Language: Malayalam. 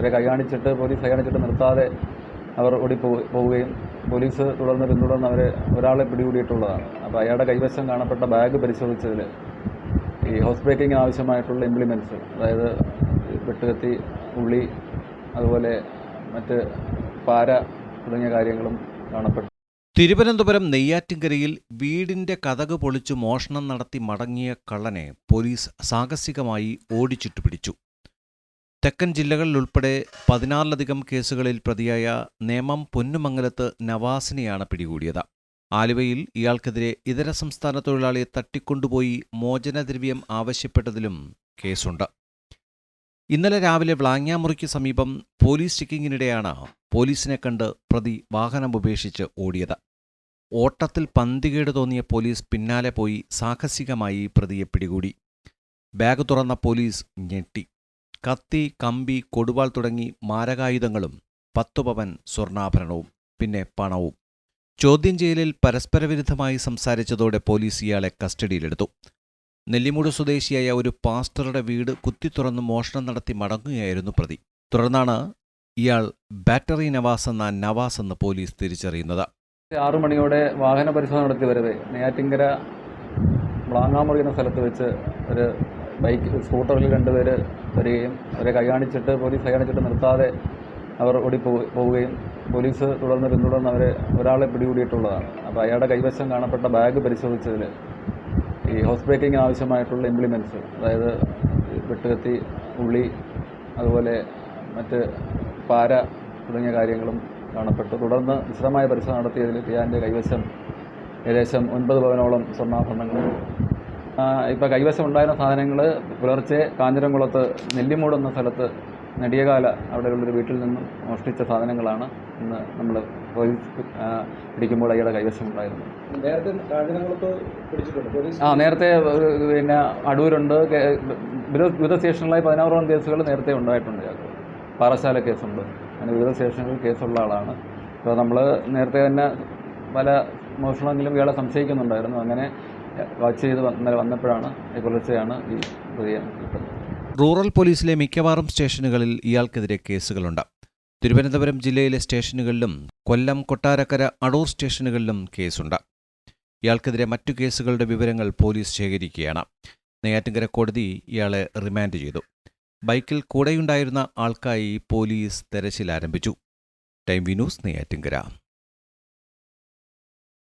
അവരെ കൈ കാണിച്ചിട്ട് പോലീസ് കൈ കാണിച്ചിട്ട് നിർത്താതെ അവർ ഓടി പോവുകയും പോലീസ് തുടർന്ന് പിന്തുടർന്ന് അവരെ ഒരാളെ പിടികൂടിയിട്ടുള്ളതാണ്. അപ്പോൾ അയാളുടെ കൈവശം കാണപ്പെട്ട ബാഗ് പരിശോധിച്ചതിൽ ഈ ഹൗസ് ബ്രേക്കിങ്ങിന് ആവശ്യമായിട്ടുള്ള ഇംപ്ലിമെന്റ്സ് അതായത് വെട്ടുകത്തി ഉള്ളി അതുപോലെ മറ്റ് പാര തുടങ്ങിയ കാര്യങ്ങളും കാണപ്പെട്ടു. തിരുവനന്തപുരം നെയ്യാറ്റിൻകരയിൽ വീടിന്റെ കതക് പൊളിച്ചു മോഷണം നടത്തി മടങ്ങിയ കള്ളനെ പോലീസ് സാഹസികമായി ഓടിച്ചിട്ടു പിടിച്ചു തെക്കൻ ജില്ലകളിലുൾപ്പെടെ പതിനാറിലധികം കേസുകളിൽ പ്രതിയായ നേമം പൊന്നുമംഗലത്ത് നവാസിനെയാണ് പിടികൂടിയത്. ആലുവയിൽ ഇയാൾക്കെതിരെ ഇതര സംസ്ഥാന തൊഴിലാളിയെ തട്ടിക്കൊണ്ടുപോയി മോചനദ്രവ്യം ആവശ്യപ്പെട്ടതിലും കേസുണ്ട്. ഇന്നലെ രാവിലെ വ്ളാങ്ങാമുറിക്ക് സമീപം പോലീസ് ചെക്കിങ്ങിനിടെയാണ് പോലീസിനെ കണ്ട് പ്രതി വാഹനം ഉപേക്ഷിച്ച് ഓടിയത്. ഓട്ടത്തിൽ പന്തികേട് തോന്നിയ പോലീസ് പിന്നാലെ പോയി സാഹസികമായി പ്രതിയെ പിടികൂടി. ബാഗ് തുറന്ന പോലീസ് ഞെട്ടി. കത്തി കമ്പി കൊടുവാൾ തുടങ്ങി മാരകായുധങ്ങളും പത്തു പവൻ സ്വർണാഭരണവും പിന്നെ പണവും. ചോദ്യം ചെയ്യലിൽ പരസ്പരവിരുദ്ധമായി സംസാരിച്ചതോടെ പോലീസ് ഇയാളെ കസ്റ്റഡിയിലെടുത്തു. നെല്ലിമൂട് സ്വദേശിയായ ഒരു പാസ്റ്ററുടെ വീട് കുത്തി കുത്തിത്തുറന്ന് മോഷണം നടത്തി മടങ്ങുകയായിരുന്നു പ്രതി. തുടർന്നാണ് ഇയാൾ ബാറ്ററി നവാസ് എന്ന നവാസ് എന്ന് പോലീസ് തിരിച്ചറിയുന്നത്. ആറു മണിയോടെ വാഹന പരിശോധന നടത്തി വരവേ നെയ്യാറ്റിങ്കര ബ്ലാങ്ങാമുറി എന്ന സ്ഥലത്ത് വെച്ച് ഒരു ബൈക്ക് സ്കൂട്ടറിൽ രണ്ടുപേർ വരികയും അവരെ കൈകാണിച്ചിട്ട് പോലീസ് കൈകാണിച്ചിട്ട് നിർത്താതെ അവർ ഓടി പോവുകയും പോലീസ് തുടർന്ന് പിന്തുടർന്ന് അവരെ ഒരാളെ പിടികൂടിയിട്ടുള്ളതാണ്. അപ്പോൾ അയാളുടെ കൈവശം കാണപ്പെട്ട ബാഗ് പരിശോധിച്ചതിൽ ഈ ഹൗസ് ബ്രേക്കിംഗ് ആവശ്യമായിട്ടുള്ള ഇംപ്ലിമെന്റ്സ് അതായത് വെട്ടുകത്തി ഉള്ളി അതുപോലെ മറ്റ് പാര തുടങ്ങിയ കാര്യങ്ങളും കാണപ്പെട്ടു. തുടർന്ന് വിശദമായ പരിശോധന നടത്തിയതിൽ പിയാന്റെ കൈവശം ഏകദേശം ഒൻപത് പവനോളം സ്വർണാഭരണങ്ങളും ഇപ്പോൾ കൈവശം ഉണ്ടായിരുന്ന സാധനങ്ങൾ പുലർച്ചെ കാഞ്ഞിരംകുളത്ത് നെല്ലിമൂട് എന്ന സ്ഥലത്ത് നെടിയകാല അവിടെയുള്ളൊരു വീട്ടിൽ നിന്നും മോഷ്ടിച്ച സാധനങ്ങളാണ് ഇന്ന് നമ്മൾ പിടിക്കുമ്പോൾ അയാളുടെ കൈവശം ഉണ്ടായിരുന്നു ആ നേരത്തെ പിന്നെ അടൂരുണ്ട് വിവിധ സ്റ്റേഷനിലായി പതിനാറോളം കേസുകൾ നേരത്തെ ഉണ്ടായിട്ടുണ്ട് ഇയാൾക്ക്. പാറശാല കേസുണ്ട്. അങ്ങനെ വിവിധ സ്റ്റേഷനുകളിൽ കേസുള്ള ആളാണ്. അപ്പോൾ നമ്മൾ നേരത്തെ തന്നെ പല മോഷണമെങ്കിലും ഇയാളെ സംശയിക്കുന്നുണ്ടായിരുന്നു. അങ്ങനെ വാച്ച് ചെയ്ത് ഇന്നലെ വന്നപ്പോഴാണ് പുലർച്ചെയാണ് ഈ പ്രതിയെ കിട്ടുന്നത്. റൂറൽ പോലീസിലെ മിക്കവാറും സ്റ്റേഷനുകളിൽ ഇയാൾക്കെതിരെ കേസുകളുണ്ട്. തിരുവനന്തപുരം ജില്ലയിലെ സ്റ്റേഷനുകളിലും കൊല്ലം കൊട്ടാരക്കര അടൂർ സ്റ്റേഷനുകളിലും കേസുണ്ട്. ഇയാൾക്കെതിരെ മറ്റു കേസുകളുടെ വിവരങ്ങൾ പോലീസ് ശേഖരിക്കുകയാണ്. നെയ്യാറ്റിൻകര കോടതി ഇയാളെ റിമാൻഡ് ചെയ്തു. ബൈക്കിൽ കൂടെയുണ്ടായിരുന്ന ആൾക്കായി പോലീസ് തെരച്ചിൽ ആരംഭിച്ചു. Time V news Neyyattinkara.